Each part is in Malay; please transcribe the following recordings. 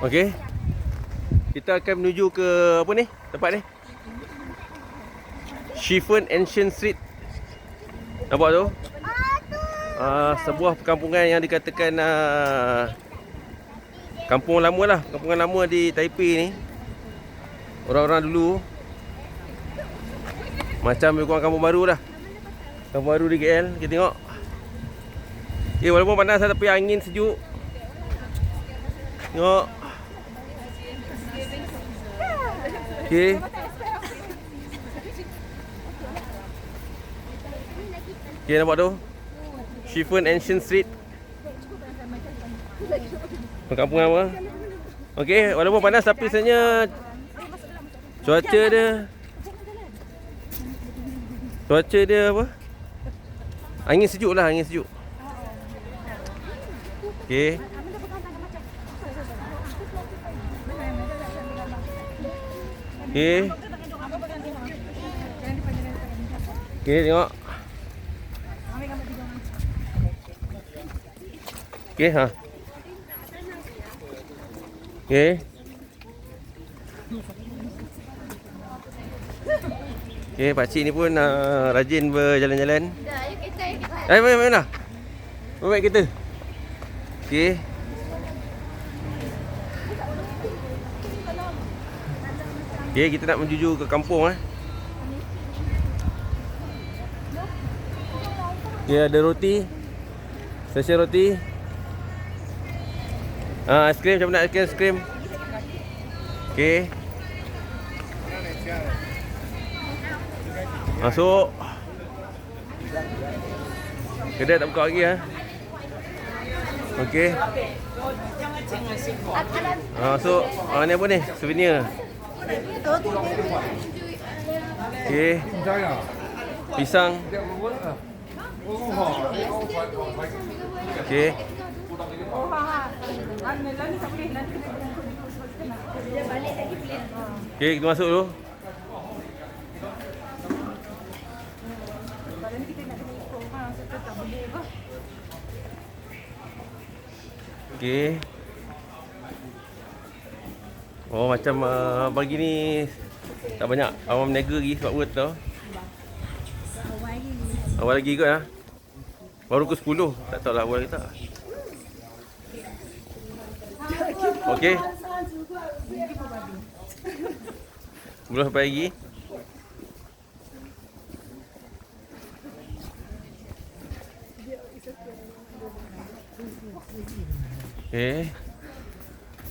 Okey. Kita akan menuju ke apa ni? Tempat ni. Chiffon Ancient Street. Nampak tu? Uh, sebuah perkampungan yang dikatakan uh, kampung lama lah, kampungan lama di Taipei ni. Orang-orang dulu macam lebih kampung baru lah. Kampung baru di KL, kita tengok. Eh walaupun panas tapi angin sejuk. Tengok. Okey. Okey nampak tu? Chiffon Ancient Street. Perkampungan apa? Okey, walaupun panas tapi sebenarnya cuaca dia Cuaca dia apa? Angin sejuk lah, angin sejuk. Okey. Okey. Okey, tengok. Okey, ha. Okey. Okey, pakcik ni pun uh, rajin berjalan-jalan. Dah, ayo kita, ayo. Eh, mana mana? Baik kita? Okey. Okey, kita nak menuju ke kampung eh. Okey, ada roti. Stesen roti. Ah, aiskrim macam mana aiskrim? aiskrim? Okey. Masuk. Kedai tak buka lagi ah. Okey. Ah, masuk. Ah, ni apa ni? Souvenir. Okey. Pisang. Okey. Okey, kita masuk dulu. Okey. Oh macam uh, pagi ni tak banyak awam meniaga lagi sebab word tau. Awal lagi kot ah. Baru ke 10. Tak tahu lah awal ke tak. Okey. Belum sampai lagi. Okay.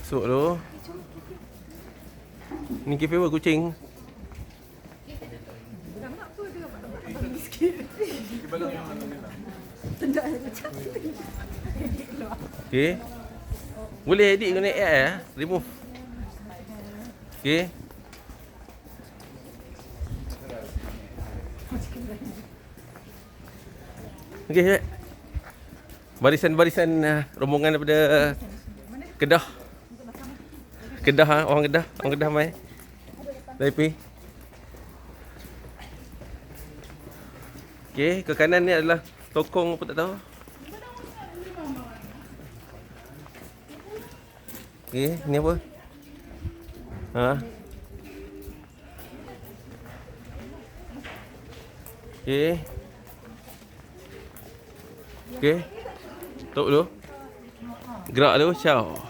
Masuk tu. Ni kafe apa kucing? Okay. Boleh edit guna AI eh? Remove. Okay. Okay. Barisan-barisan uh, rombongan daripada Kedah. Kedah ah, orang Kedah, orang Kedah mai. Taipei. Okey, ke kanan ni adalah tokong apa tak tahu. Okey, ni apa? Ha. Okey. Okey. Tok dulu. Gerak dulu, ciao.